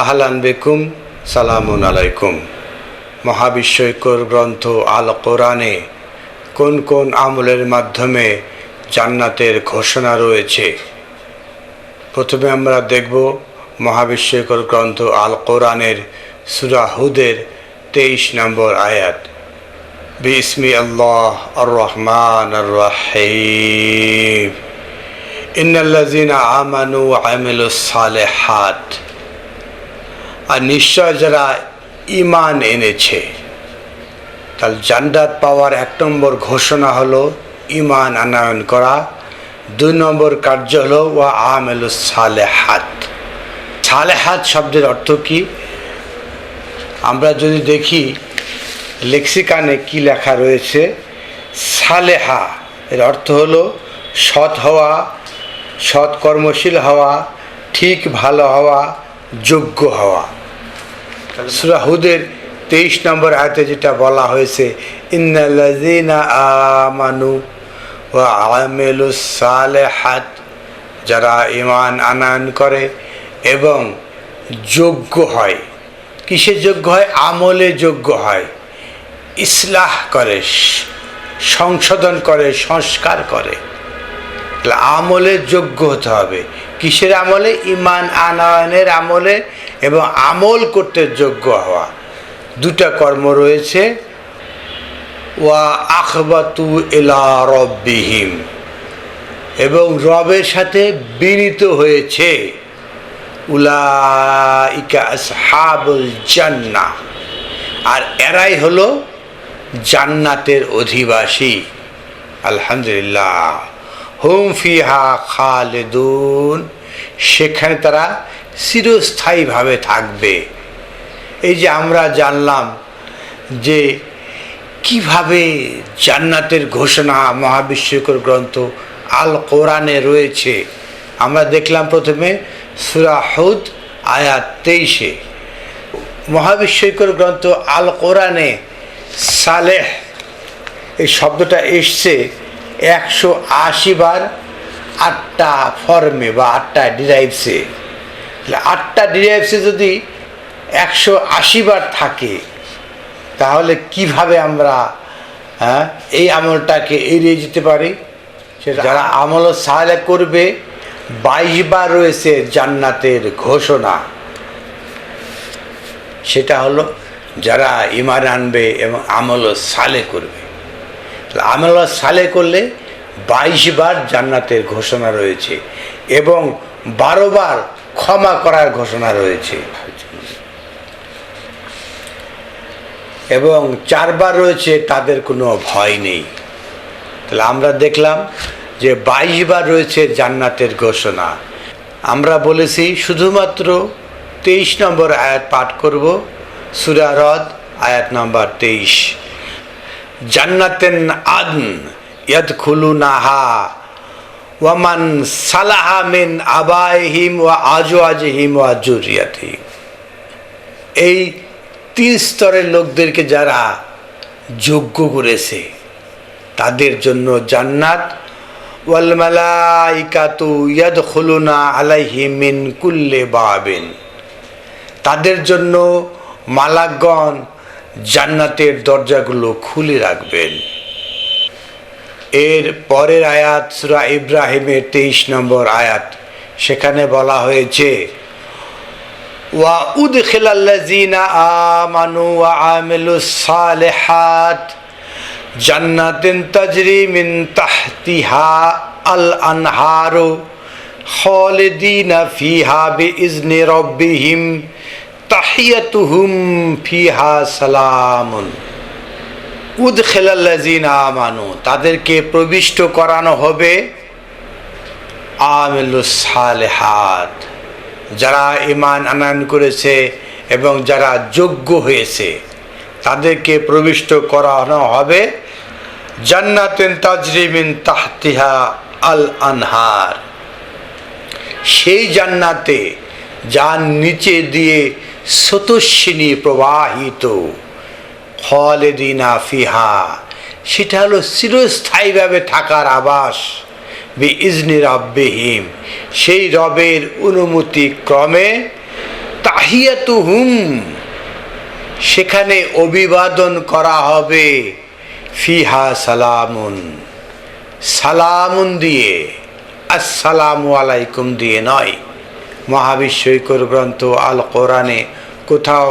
আহলান বেকুম, সালামুন আলাইকুম। মহাবিশ্বকর গ্রন্থ আল কোরআনে কোন কোন আমলের মাধ্যমে জান্নাতের ঘোষণা রয়েছে? প্রথমে আমরা দেখব মহাবিশ্বকর গ্রন্থ আল কোরআনের সুরা হুদের তেইশ নম্বর আয়াত। বিসমি আল্লাহ আর রহমান আর রাহিম ইন্নাল্লাযিনা আমানু আমিলুস সালেহাত। আর নিশ্চয় যারা ইমান এনেছে। তাহলে জান্নাত পাওয়ার এক নম্বর ঘোষণা হলো ইমান আনায়ন করা। দুই নম্বর কার্য হলো ওয়া আমেলুস সালেহাত। সালেহাত শব্দের অর্থ কি? আমরা যদি দেখি লেক্সিকানে কি লেখা রয়েছে, সালেহা এর অর্থ হলো সৎ হওয়া, সৎ কর্মশীল হওয়া, ঠিক ভালো হওয়া, যোগ্য হওয়া। সুরা হুদের তেইশ নম্বর আয়তে যেটা বলা হয়েছে আমানু ওয়া সালেহাত যারা ইমান আনায়ন করে এবং যোগ্য হয়। কিসের যোগ্য হয়? আমলে যোগ্য হয়। ইসলাহ করে, সংশোধন করে, সংস্কার করে। আমলে যোগ্য হতে হবে। কিসের আমলে? ইমান আনয়নের আমলে এবং আমল করতে যোগ্য হওয়া। দুটা কর্ম রয়েছে। ওয়া আখবাতু এলা রব্বিহিম। এবং রবের সাথে বিনীত হয়েছে। জান্নাহ আর এরাই হলো জান্নাতের অধিবাসী। আলহামদুলিল্লাহ। হুম ফিহা খালেদুন। সেখানে তারা চিরস্থায়ীভাবে থাকবে। এই যে আমরা জানলাম যে কীভাবে জান্নাতের ঘোষণা মহাবিশ্বকর গ্রন্থ আল কোরআনে রয়েছে, আমরা দেখলাম প্রথমে সুরাহুদ আয়াত তেইশে। মহাবিশ্বকর গ্রন্থ আল কোরআনে সালেহ, এই শব্দটা এসছে একশো আশি বার আটটা ফর্মে বা আটটা ডিরাইভসে তাহলে আটটা ডিরাইভসে যদি একশো আশি বার থাকে তাহলে কীভাবে আমরা হ্যাঁ এই আমলটাকে এড়িয়ে যেতে পারি? সেটা যারা আমল সাহায্য করবে বাইশ বার রয়েছে জান্নাতের ঘোষণা। সেটা হলো যারা ইমান আনবে এবং আমল সালে করবে। আমল সালে করলে বাইশ বার জান্নাতের ঘোষণা রয়েছে এবং বারো বার ক্ষমা করার ঘোষণা রয়েছে। এবং চারবার রয়েছে, তাদের কোনো ভয় নেই। তাহলে আমরা দেখলাম যে বাইশ বার রয়েছে জান্নাতের ঘোষণা। আমরা বলেছি, শুধুমাত্র তেইশ নম্বর আয়াত পাঠ করব সুরারদ আয়াত নম্বর তেইশ। জান্নাতেন আদন ইয়াদ খুলু নাহা ওয়ামান সালাহা মিন আবাইহিম ওয়া আজু আজহিম ওয়া জুরিয়াতিহিম। এই তিন স্তরের লোকদেরকে যারা যোগ্য করেছে, তাদের জন্য জান্নাত। ওয়াল মালাইকাতু ইয়াদখুলুনা আলাইহি মিন কুল্লে বাবিন। তাদের জন্য মালাকগণ জান্নাতের দরজাগুলো খুলে রাখবেন। এর পরের আয়াত সুরা ইব্রাহিমের তেইশ নম্বর আয়াত। সেখানে বলা হয়েছে, ওয়া উদখিলাল্লাযীনা আমানু ওয়া আমিলুস সালিহাত জান্নাতিন তাজরি মিন তাহতিহা আল আনহারু খালিদিনা ফিহা বিইজনি রাব্বিহিম তাহিয়াতুহুম ফিহা সালামুন। উদখিলাল্লাযীনা আমানু, তাদেরকে প্রবিষ্ট করানো হবে আমিলুস সালেহাত, যারা ইমান আনয়ন করেছে এবং যারা যোগ্য হয়েছে, তাদেরকে প্রবিষ্ট করানো হবে জান্নাতেন তাজরিমিন তাহতিহা আল আনহার সেই জান্নাতে যার নিচে দিয়ে স্রোতস্বিনী প্রবাহিত খালেদিনা ফিহা, সেটা হলো চিরস্থায়ীভাবে থাকার আবাস বি ইজনি রব্বিহিম। সেই রবের অনুমতি ক্রমে তাহিয়াতু হুম সেখানে অভিবাদন করা হবে। ফিহা সালামুন সালামুন দিয়ে, আসসালামু আলাইকুম দিয়ে নয়। মহাবিশ্বকর গ্রন্থ আল কোরআনে কোথাও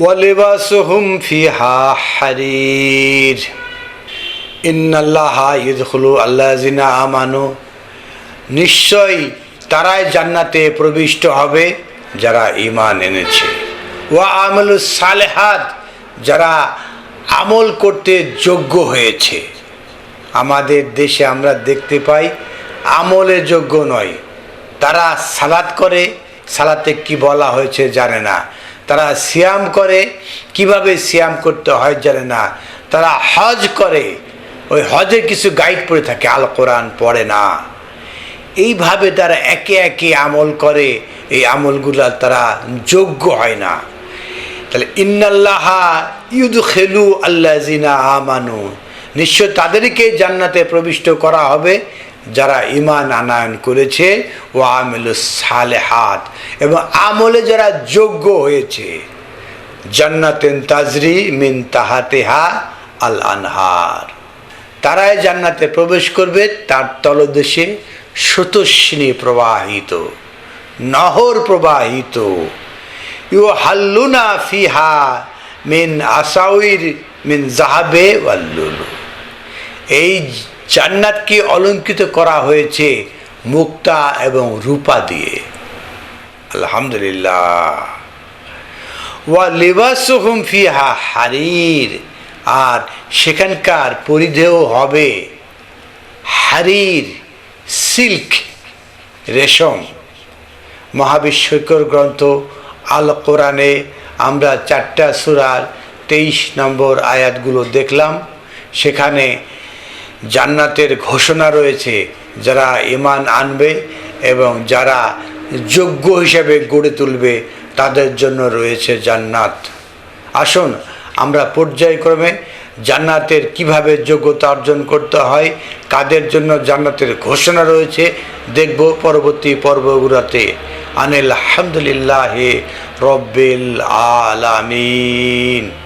ওয়ালিবাসুহুম ফিহা হারির। ইন্নাল্লাহা ইদখুলু আল্লাযিনা আমানু। নিশ্চয়ই তারাই জান্নাতে প্রবিষ্ট হবে যারা ইমান এনেছে। ওয়া আমলুস সালেহাত, যারা আমল করতে যোগ্য হয়েছে। আমাদের দেশে আমরা দেখতে পাই, আমলে যোগ্য নয়। তারা সালাত করে, সালাতে কি বলা হয়েছে জানে না। তারা সিয়াম করে, কীভাবে সিয়াম করতে হয় জানে না। তারা হজ করে, ওই হজে কিছু গাইড পড়ে থাকে, আল কোরআন পড়ে না। এইভাবে তারা একে একে আমল করে, এই আমলগুলা তারা যোগ্য হয় না। তাহলে ইন্নাল্লাহা ইউদ খেলু আল্লাহ জিনা আমানু। নিশ্চয় তাদেরকে জান্নাতে প্রবিষ্ট করা হবে। যারা ইমান আনায়ন করেছে, ও আমিল সালেহাত, এবং আমলে যারা যোগ্য হয়েছে, জান্নাতেন তাজরি মিন তাহাতেহা আল আনহার তারাই জান্নাতে প্রবেশ করবে, তার তলদেশে স্রোতস্বিনী প্রবাহিত, নহর প্রবাহিত। ইউ হাল্লুনা ফিহা মিন আসাউইর মিন জাহাবে ওয়াল্লুলু। এই জান্নাতকে অলঙ্কিত করা হয়েছে মুক্তা এবং রূপা দিয়ে। আলহামদুলিল্লাহ। ওয়া লিবাসুহুম ফিহা হারির, আর সেখানকার পরিধেয় হবে হারির সিল্ক রেশম। মহাবিশ্বকর গ্রন্থ আল কোরআনে আমরা চারটা সুরার তেইশ নম্বর আয়াতগুলো দেখলাম। সেখানে জান্নাতের ঘোষণা রয়েছে যারা ইমান আনবে এবং যারা যোগ্য হিসেবে গড়ে তুলবে তাদের জন্য রয়েছে জান্নাত। আসুন আমরা পর্যায়ক্রমে জান্নাতের কীভাবে যোগ্যতা অর্জন করতে হয়, কাদের জন্য জান্নাতের ঘোষণা রয়েছে, দেখব পরবর্তী পর্বগুলোতে। আনিল আলহামদুলিল্লাহ রব্বিল আলামিন।